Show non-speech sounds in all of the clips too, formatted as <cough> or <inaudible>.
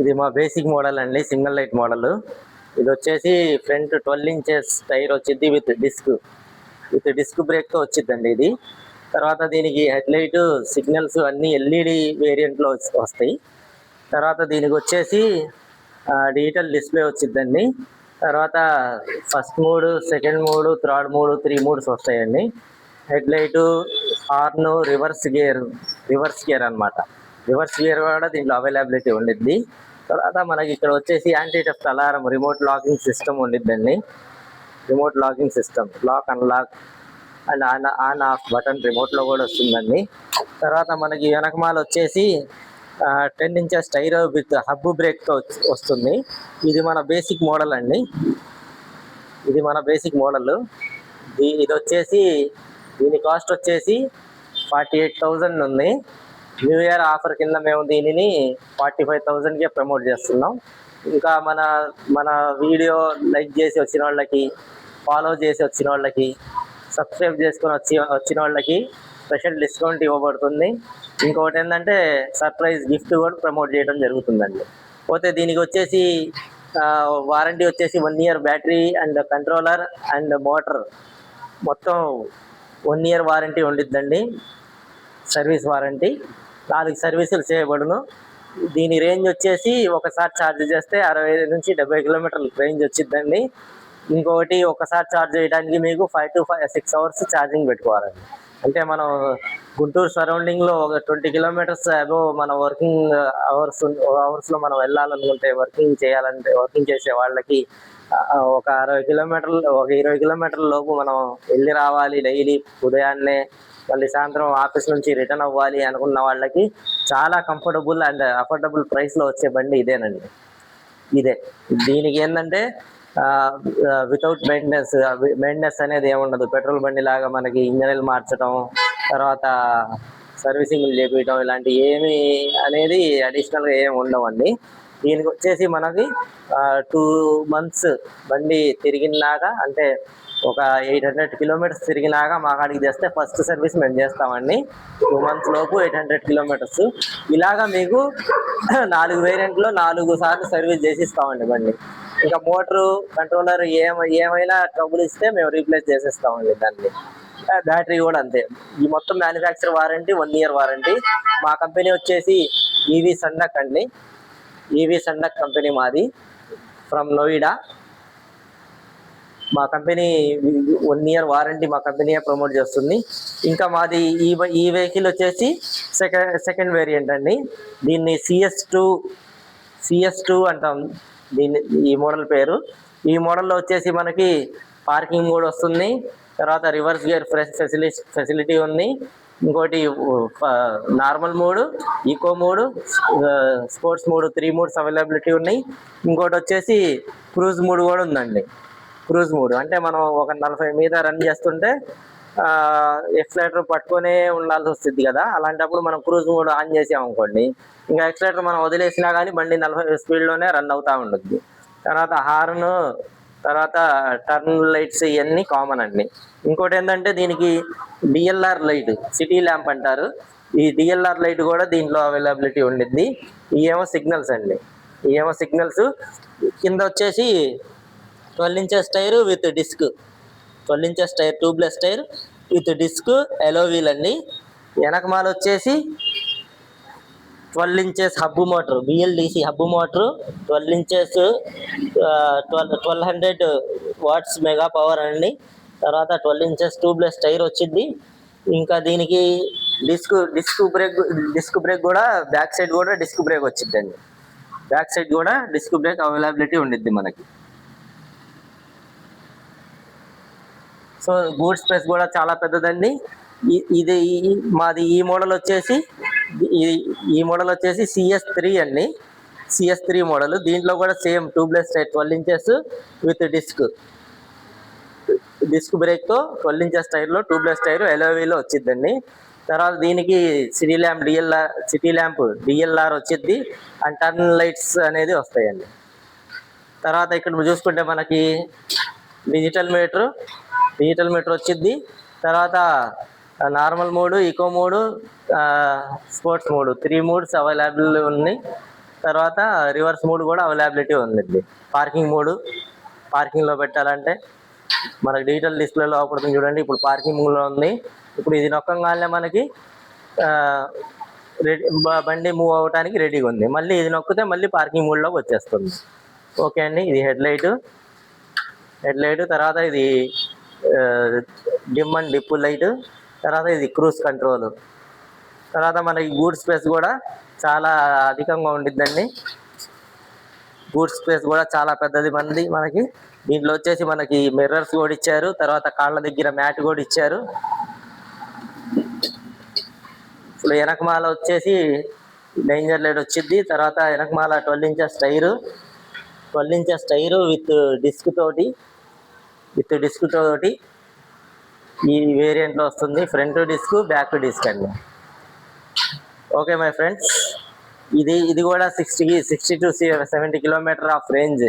ఇది మా basic model అండి సింగిల్ లైట్ మోడల్ ఇది వచ్చేసి ఫ్రంట్ ట్వెల్వ్ ఇంచెస్ టైర్ వచ్చింది విత్ డిస్క్ విత్ డిస్క్ బ్రేక్తో వచ్చిందండి ఇది. తర్వాత దీనికి హెడ్ లైట్ సిగ్నల్స్ అన్ని ఎల్ఈడి వేరియంట్లో వస్తాయి. తర్వాత దీనికి వచ్చేసి డిజిటల్ డిస్ప్లే వచ్చిందండి తర్వాత ఫస్ట్ మూడు సెకండ్ మూడు థర్డ్ మూడు త్రీ మూడ్స్ వస్తాయండి. Head light horn reverse gear reverse gear అన్నమాట. రివర్స్ గేర్ కూడా దీంట్లో అవైలబిలిటీ ఉండిద్ది. తర్వాత మనకి ఇక్కడ వచ్చేసి anti theft alarm remote locking system ఉండిద్దండి. Remote locking system lock unlock and on on off button రిమోట్లో కూడా వస్తుందండి. తర్వాత మనకి వెనకమాల వచ్చేసి ten inches tyre with hub బ్రేక్తో వస్తుంది. ఇది మన బేసిక్ మోడల్ అండి. ఇది మన బేసిక్ మోడల్. ఇది వచ్చేసి దీని కాస్ట్ వచ్చేసి ఫార్టీ ఎయిట్ థౌజండ్ ఉంది. న్యూ ఇయర్ ఆఫర్ కింద మేము దీనిని ఫార్టీ ఫైవ్ థౌజండ్కే ప్రమోట్ చేస్తున్నాం. ఇంకా మన మన వీడియో లైక్ చేసి వచ్చిన వాళ్ళకి ఫాలో చేసి వచ్చిన వాళ్ళకి సబ్స్క్రైబ్ చేసుకొని వచ్చి వచ్చిన వాళ్ళకి స్పెషల్ డిస్కౌంట్ ఇవ్వబడుతుంది. ఇంకొకటి ఏంటంటే సర్ప్రైజ్ గిఫ్ట్ కూడా ప్రమోట్ చేయడం జరుగుతుందండి. పోతే దీనికి వచ్చేసి వారంటీ వచ్చేసి one year battery and controller and motor మొత్తం వన్ ఇయర్ వారంటీ ఉండిద్దండి. సర్వీస్ వారంటీ నాలుగు సర్వీసులు చేయబడును. దీని రేంజ్ వచ్చేసి ఒకసారి ఛార్జ్ చేస్తే అరవై నుంచి డెబ్బై కిలోమీటర్ల రేంజ్ వచ్చిందండి ఇంకొకటి ఒకసారి ఛార్జ్ చేయడానికి మీకు five to five six hours charging పెట్టుకోవాలండి. అంటే మనం గుంటూరు సరౌండింగ్లో ఒక ట్వంటీ కిలోమీటర్స్ అబో మన వర్కింగ్ అవర్స్ అవర్స్లో మనం వెళ్ళాలనుకుంటే వర్కింగ్ చేయాలంటే వర్కింగ్ చేసే వాళ్ళకి ఒక అరవై కిలోమీటర్లు ఒక ఇరవై కిలోమీటర్ల లోపు మనం వెళ్ళి రావాలి డైలీ ఉదయాన్నే. మళ్ళీ సాయంత్రం ఆఫీస్ నుంచి రిటర్న్ అవ్వాలి అనుకున్న వాళ్ళకి చాలా కంఫర్టబుల్ అండ్ అఫోర్డబుల్ ప్రైస్లో వచ్చే బండి ఇదేనండి. ఇదే. దీనికి ఏంటంటే వితౌట్ మెయింటెనెన్స్ మెయింటెనెన్స్ అనేది ఏముండదు. పెట్రోల్ బండి లాగా మనకి ఇంజనీర్లు మార్చడం తర్వాత సర్వీసింగ్ చేపించడం ఇలాంటి ఏమి అనేది అడిషనల్గా ఏమి ఉండవండి. దీనికి వచ్చేసి మనకి టూ మంత్స్ బండి తిరిగినలాగా అంటే ఒక ఎయిట్ హండ్రెడ్ కిలోమీటర్స్ తిరిగినాక మా కాడికి తెస్తే ఫస్ట్ సర్వీస్ మేము చేస్తామండి. టూ మంత్స్ లోపు ఎయిట్ హండ్రెడ్ కిలోమీటర్స్ ఇలాగా మీకు <clears throat> నాలుగు వేరియంట్లో నాలుగు సార్లు సర్వీస్ చేసి ఇస్తామండి బండి. ఇంకా మోటరు కంట్రోలర్ ఏమ ఏమైనా ట్రబుల్ ఇస్తే మేము రీప్లేస్ చేసేస్తామండి దాన్ని. బ్యాటరీ కూడా అంతే. ఈ మొత్తం manufacture warranty one year warranty మా కంపెనీ వచ్చేసి ఈవీ సండక్ అండి. ఈవీ సండక్ కంపెనీ మాది. ఫ్రమ్ నోయిడా మా కంపెనీ వన్ ఇయర్ వారంటీ మా కంపెనీయే ప్రమోట్ చేస్తుంది. ఇంకా మాది ఈ ఈ వెహికల్ వచ్చేసి సెకండ్ సెకండ్ వేరియంట్ అండి. దీన్ని సిఎస్ టూ సిఎస్ టూ అంటాం దీన్ని ఈ మోడల్ పేరు. ఈ మోడల్లో వచ్చేసి మనకి పార్కింగ్ కూడా వస్తుంది. తర్వాత రివర్స్ గేర్ ఫెసిలిటీ ఫెసిలిటీ ఉంది. ఇంకోటి normal mode eco mode sports mode three modes availability ఉన్నాయి. ఇంకోటి వచ్చేసి క్రూజ్ మోడ్ కూడా ఉందండి. క్రూజ్ మూడు. అంటే మనం ఒక నలభై మీద రన్ చేస్తుంటే ఎక్సలేటర్ పట్టుకొనే ఉండాల్సి వస్తుంది కదా. అలాంటప్పుడు మనం క్రూజ్ మూడు ఆన్ చేసామనుకోండి ఇంకా ఎక్సలేటర్ మనం వదిలేసినా కానీ బండి నలభై స్పీడ్లోనే రన్ అవుతూ ఉంటుంది తర్వాత హార్న్ తర్వాత టర్న్ లైట్స్ ఇవన్నీ కామన్ అండి. ఇంకోటి ఏంటంటే దీనికి డిఎల్ఆర్ లైట్ సిటీ ల్యాంప్ అంటారు. ఈ డిఎల్ఆర్ లైట్ కూడా దీంట్లో అవైలబిలిటీ ఉండిద్ది. ఇవేమో సిగ్నల్స్ అండి. ఇవేమో సిగ్నల్స్ కింద వచ్చేసి twelve inches tyre with disc. Twelve inches tyre tubeless tyre with disc alloy wheel అండి. వెనకమాల వచ్చేసి twelve inches hub motor BLDC hub motor. Twelve inches twelve twelve hundred watts mega power అండి. తర్వాత twelve inches tubeless tyre వచ్చింది. ఇంకా దీనికి disc disc brake disc brake కూడా back side కూడా డిస్క్ బ్రేక్ వచ్చిందండి. బ్యాక్ సైడ్ కూడా డిస్క్ బ్రేక్ అవైలబిలిటీ ఉండిద్ది మనకి. సో బూట్ స్పేస్ కూడా చాలా పెద్దదండి. ఇది ఈ- మాది ఈ మోడల్ వచ్చేసి ఈ- ఈ మోడల్ వచ్చేసి సిఎస్ త్రీ అండి. CS three model. దీంట్లో కూడా same tubeless tyre twelve inches with disc. Disc బ్రేక్తో twelve inches టైర్లో ట్యూబ్లెస్ టైర్ ఎలోవీలో వచ్చిందండి తర్వాత దీనికి city lamp DLR city lamp DLR వచ్చింది అండ్ టర్న్ లైట్స్ అనేది వస్తాయండి. తర్వాత ఇక్కడ చూసుకుంటే మనకి డిజిటల్ మీటర్ డిజిటల్ మీటర్ వచ్చింది తర్వాత normal mode eco mode sports mode. Three modes available ఉన్నాయి. తర్వాత రివర్స్ మోడ్ కూడా అవైలబిలిటీ ఉందండి. Parking mode. పార్కింగ్లో పెట్టాలంటే మనకి డిజిటల్ డిస్ప్లేలో అవపడుతుంది చూడండి. ఇప్పుడు పార్కింగ్ ఉంది. ఇప్పుడు ఇది నొక్కంగానే మనకి రెడీ బండి మూవ్ అవ్వడానికి రెడీగా ఉంది. మళ్ళీ ఇది నొక్కితే మళ్ళీ పార్కింగ్ మూడ్లోకి వచ్చేస్తుంది. ఓకే అండి. ఇది హెడ్ లైట్. Head light. తర్వాత ఇది డిమ్ అండ్ డిప్పు లైట్. తర్వాత ఇది క్రూజ్ కంట్రోల్. తర్వాత మనకి గూడ్ స్పేస్ కూడా చాలా అధికంగా ఉండిద్దండి. గూడ్ స్పేస్ కూడా చాలా పెద్దది మనది మనకి. దీంట్లో వచ్చేసి మనకి మిర్రర్స్ కూడా ఇచ్చారు. తర్వాత కాళ్ళ దగ్గర మ్యాట్ కూడా ఇచ్చారు. ఇప్పుడు వెనకమాల వచ్చేసి డేంజర్ లైట్ వచ్చింది తర్వాత వెనకమాల twelve inches tyre. Twelve inches tyre with disc తోటి విత్ డిస్క్ తోటి ఈ వేరియంట్లో వస్తుంది. ఫ్రంట్ డిస్క్ బ్యాక్ డిస్క్ అండి. ఓకే మై ఫ్రెండ్స్ ఇది ఇది కూడా sixty sixty to seventy kilometre of range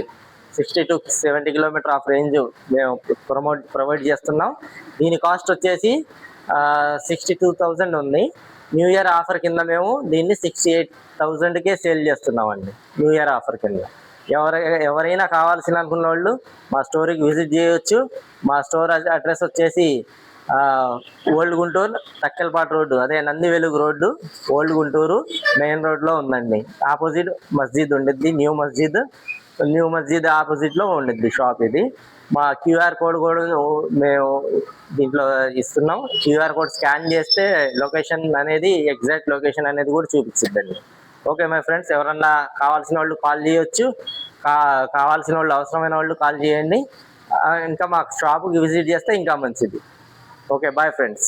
sixty to seventy kilometre of range మేము ప్రమోట్ ప్రొవైడ్ చేస్తున్నాం. దీని కాస్ట్ వచ్చేసి సిక్స్టీ టూ థౌజండ్ ఉంది. న్యూ ఇయర్ ఆఫర్ కింద మేము దీన్ని సిక్స్టీ ఎయిట్ థౌజండ్కే సేల్ చేస్తున్నామండి. న్యూ ఇయర్ ఆఫర్ కింద. ఎవర ఎవరైనా కావాల్సిన అనుకున్న వాళ్ళు మా స్టోర్కి విజిట్ చేయవచ్చు మా స్టోర్ అడ్రస్ వచ్చేసి ఓల్డ్ గుంటూరు తక్కెలపాటు రోడ్డు. అదే నంది వెలుగు రోడ్డు ఓల్డ్ గుంటూరు మెయిన్ రోడ్లో ఉందండి. ఆపోజిట్ మస్జిద్ ఉండిద్ది న్యూ మస్జిద్. న్యూ మస్జిద్ ఆపోజిట్లో ఉండిద్ది షాప్ ఇది. మా క్యూఆర్ కోడ్ కూడా మేము దీంట్లో ఇస్తున్నాం. క్యూఆర్ కోడ్ స్కాన్ చేస్తే లొకేషన్ అనేది ఎగ్జాక్ట్ లొకేషన్ అనేది కూడా చూపించిద్దండి ఓకే మై ఫ్రెండ్స్ ఎవరన్నా కావాల్సిన వాళ్ళు కాల్ చేయొచ్చు. కా కావాల్సిన వాళ్ళు అవసరమైన వాళ్ళు కాల్ చేయండి. ఇంకా మా షాప్కి విజిట్ చేస్తే ఇంకా మంచిది. Okay bye friends